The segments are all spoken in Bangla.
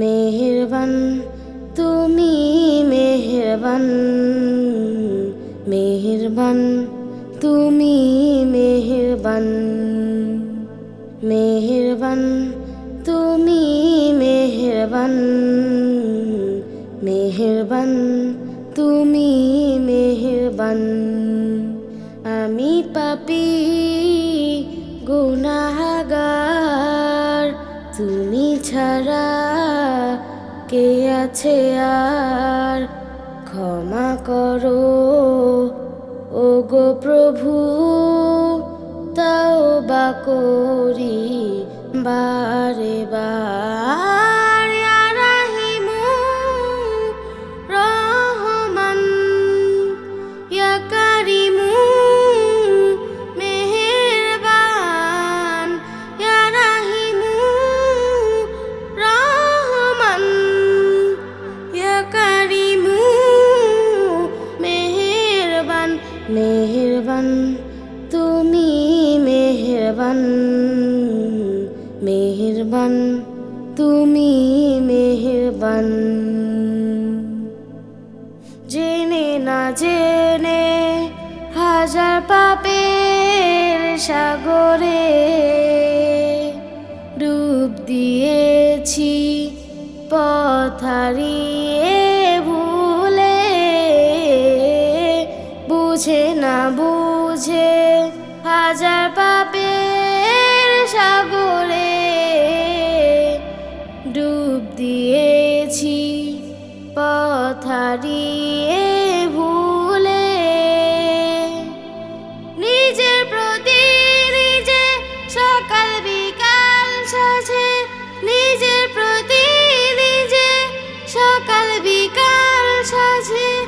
মেহেরবান, তুমি মেহেরবান মেহেরবান, তুমি মেহেরবান মেহেরবান, তুমি মেহেরবান মেহেরবান, তুমি মেহেরবান। আমি পাপি, গুনাহগার, তুমি ছাড়া কে আছে আর? ক্ষমা করো। ও গো প্রভু তাও বা করি বারে বার মেহেরবান, তুমি মেহেরবান মেহেরবান, তুমি মেহেরবান। জেনে না জেনে হাজার পাপের সাগরে ডুব দিয়েছি পথারিয়ে পথারিয়ে ভুলে নিজের প্রতি নিজে সকাল বিকাল সাজে নিজের প্রতি নিজে সকাল বিকাল সাজে।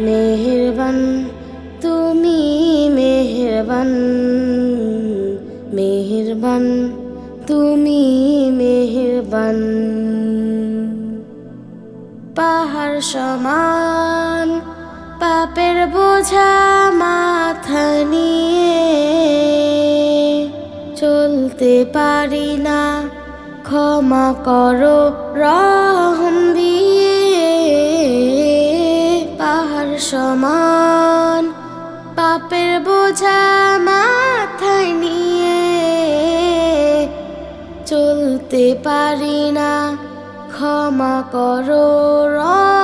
মেহেরবান, তুমি মেহেরবান মেহেরবান, তুমি মেহেরবান। পাহাড় সমান, পাপের বোঝা মাথা নিয়ে চলতে পারি না। ক্ষমা করো রহম দিয়ে। চলতে পারি না ক্ষমা করো রহম